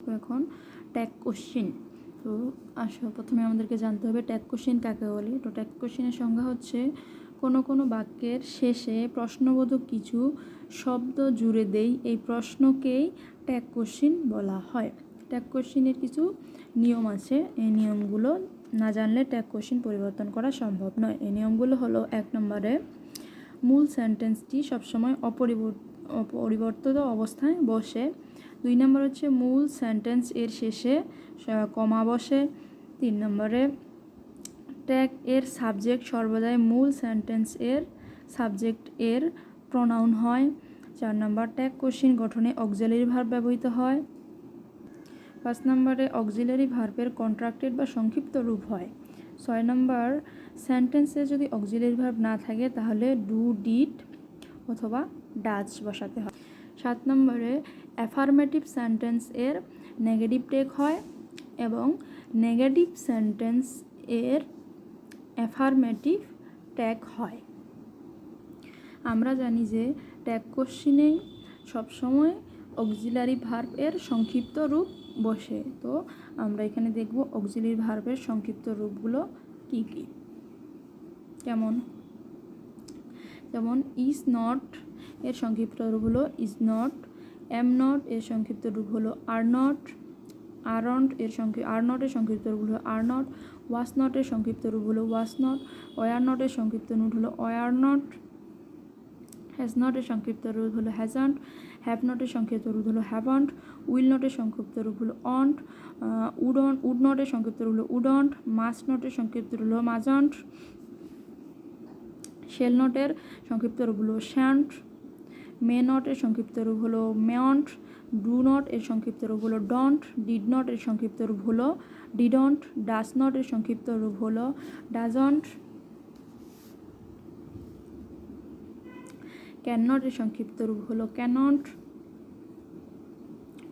এখন tag question তো আসো, প্রথমে আমাদেরকে জানতে হবে ট্যাগ কোশ্চিন কাকে বলি? তো ট্যাগ কোশ্চিনের সংজ্ঞা হচ্ছে, কোনো কোনো বাক্যের শেষে প্রশ্নবোধক কিছু শব্দ জুড়ে দেই, এই প্রশ্নকেই ট্যাগ কোশ্চিন বলা হয়। ট্যাগ কোশ্চিনের কিছু নিয়ম আছে, এই নিয়মগুলো না জানলে ট্যাগ কোশ্চিন পরিবর্তন করা সম্ভব নয়। এই নিয়মগুলো হলো, এক নম্বরে, মূল সেন্টেন্সটি সবসময় অপরিবর্ত, অপরিবর্তিত অবস্থায় বসে দুই নম্বর হচ্ছে মূল সেন্টেন্স এর শেষে কমা বসে। তিন নম্বরে ট্যাগ এর সাবজেক্ট সর্বদাই মূল সেন্টেন্স এর সাবজেক্ট এর প্রনাউন হয়। চার নম্বর ট্যাগ কোশ্চিন গঠনে অক্সিলারি ভার্ব ব্যবহৃত হয়। পাঁচ নম্বরে অক্সিলারি ভার্বের কন্ট্রাক্টেড বা সংক্ষিপ্ত রূপ হয়। ছয় নম্বর সেন্টেন্সে যদি অক্সিলারি ভার্ব না থাকে, তাহলে ডু ডিট অথবা ডাচ বসাতে হয়। সাত নম্বরে অ্যাফার্মেটিভ সেন্টেন্স এর নেগেটিভ টেক হয় এবং নেগেটিভ সেন্টেন্স এর অ্যাফার্মেটিভ ট্যাগ হয়। আমরা জানি যে ট্যাগ কোশ্চিনে সবসময় অক্সিলারি ভার্ব এর সংক্ষিপ্ত রূপ বসে। তো আমরা এখানে দেখব অক্সিলারি ভার্বের সংক্ষিপ্ত রূপগুলো কী কী। কেমন যেমন ইজ নট এর সংক্ষিপ্ত রূপ হলো ইজ নট এম নট এর সংক্ষিপ্ত রূপ হলো আর নট আরন্ট এর সংক্ষিপ্ত আর নট এর সংক্ষিপ্ত রূপ হলো আর নট ওয়াস নট এর সংক্ষিপ্ত রূপ হলো ওয়াস নট ওয়ার নট এর সংক্ষিপ্ত রূপ হলো ওয়ার নট হ্যাজ নট এর সংক্ষিপ্ত রূপ হলো হ্যাজান্ট হ্যাভ নট এর সংক্ষিপ্ত রূপ হলো হ্যাভন্ট উইল নট এর সংক্ষিপ্ত রূপ হলো won't would on would not এর সংক্ষিপ্ত রূপ হলো উডন্ট মাস্ট নট এর সংক্ষিপ্ত রূপ হলো মাজন্ট শেল নটের সংক্ষিপ্ত রূপ হলো শ্যান্ট মে নট এর সংক্ষিপ্ত রূপ হলো মেয়ন্ট ডু নট এর সংক্ষিপ্ত রূপ হলো ডন্ট, ডিড নট এর সংক্ষিপ্ত রূপ হলো ডিডন্ট, ডাস নট এর সংক্ষিপ্ত রূপ হলো ডাজন্ট, ক্যান নট এর সংক্ষিপ্ত রূপ হলো ক্যানন্ট,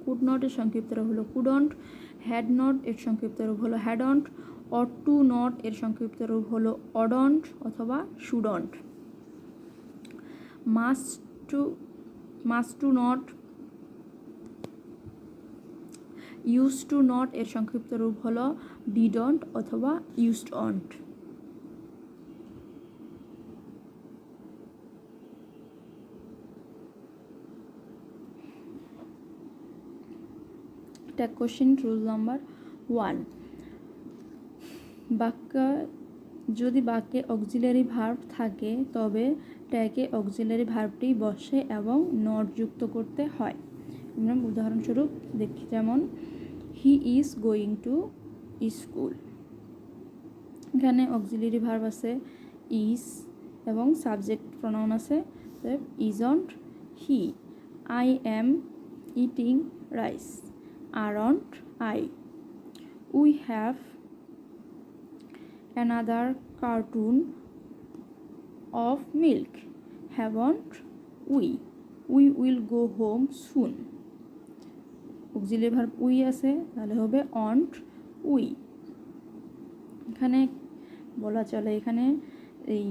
কুড নট এর সংক্ষিপ্ত রূপ হলো কুডন্ট, হ্যাড নট এর সংক্ষিপ্ত রূপ হলো হ্যাডন্ট, অট টু নট এর সংক্ষিপ্ত রূপ হলো অডন্ট অথবা shouldn't must to must to not use to not এর সংক্ষিপ্ত রূপ হলো ডিডন্ট অথবা used won't tag question rule number one বাক্য যদি বাক্যে অক্সিলারি ভার্ব থাকে, তবে ট্যাগে অক্সিলারি ভার্বটি বসে এবং নট যুক্ত করতে হয়। আমরা উদাহরণস্বরূপ দেখি যেমন he is going to school এখানে অক্সিলারি ভার্ব আছে ইজ এবং সাবজেক্ট প্রনাউন আছে is isn't he I am eating rice aren't I we have another cartoon. Of milk, haven't we? We will go home soon. Auxiliary we আছে তাহলে হবে won't we এখানে বলা চলে এখানে এই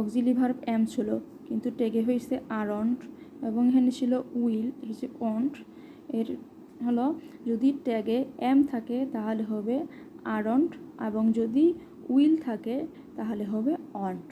অক্সিলি ভার্ব এম ছিল কিন্তু টেগে হয়েছে আরন্ট এবং এখানে ছিল উইল হচ্ছে অন্ট এর হলো যদি ট্যাগে এম থাকে তাহলে হবে আরন্ট এবং যদি উইল থাকে তাহলে হবে অন্ট